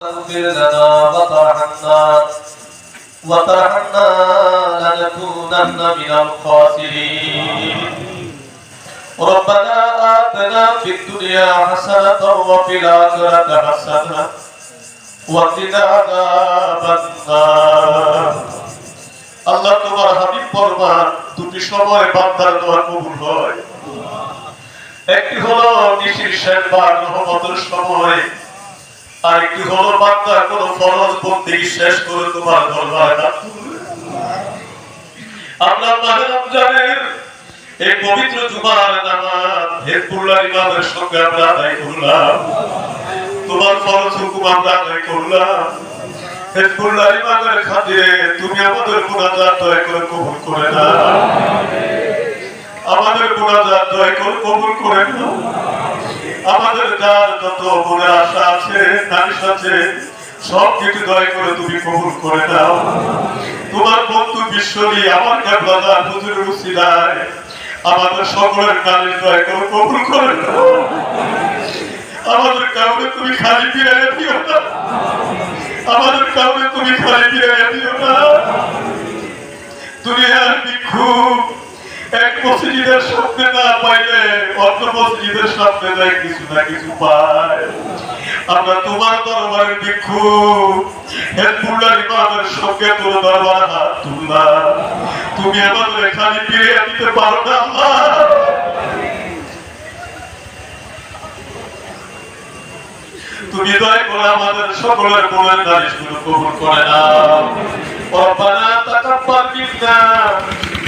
فاغفر لنا وترحمنا وترحمنا لنكونن من الخاسرين ربنا آتنا في الدنيا حسنة وفي الآخرة حسنة وقنا عذاب النار আল্লাহ তোমার হাবিব ফরমান দুটি সময় বান্দার দোয়া কবুল হয় একটি হলো নিশির শেষ বার রহমতের সময় আর একটি হলো বান্দা কোন ফরজ বন্দি শেষ করে তোমার দরবারে না আমরা মাহে রমজানের এই পবিত্র জুমার নামাজ হেদপুল্লাহ ইমামের সঙ্গে আমরা আদায় করলাম। তোমার ফরজ হুকুম আমরা আদায় করলাম। হেদপুল্লাহ ইমামের খাতিরে তুমি আমাদের গুণাজাত দয়া করে কবুল করে না আমাদের গুণাজাত দয়া করে কবুল করে না আমাদের যার যত মনে আশা আছে নারিশ আছে, সব কিছু দয়া করে তুমি কবুল করে দাও তোমার বন্ধু বিশ্বরী আমার কেবলাদা হুজুরের উসিলায় আমাদের সকলের নারীর দয়া করে কবুল করে দাও আমাদের কাউকে তুমি খালি ফিরে দিও না। আমাদের কাউকে তুমি খালি ফিরে দিও না। মসজিদের সামনে না পাইলে অন্য মসজিদের সামনে যায় কিছু না কিছু পায় আমরা তোমার দরবারে ভিক্ষু হেদপুল্লার ইমামের সঙ্গে তোর দরবার হাত তুললাম তুমি আমাদের এখানে ফিরে দিতে পারো না আল্লাহ তুমি দয়া করে আমাদের সকলের মনের নারিশগুলো কবুল করে নাও ربنا تقبل منا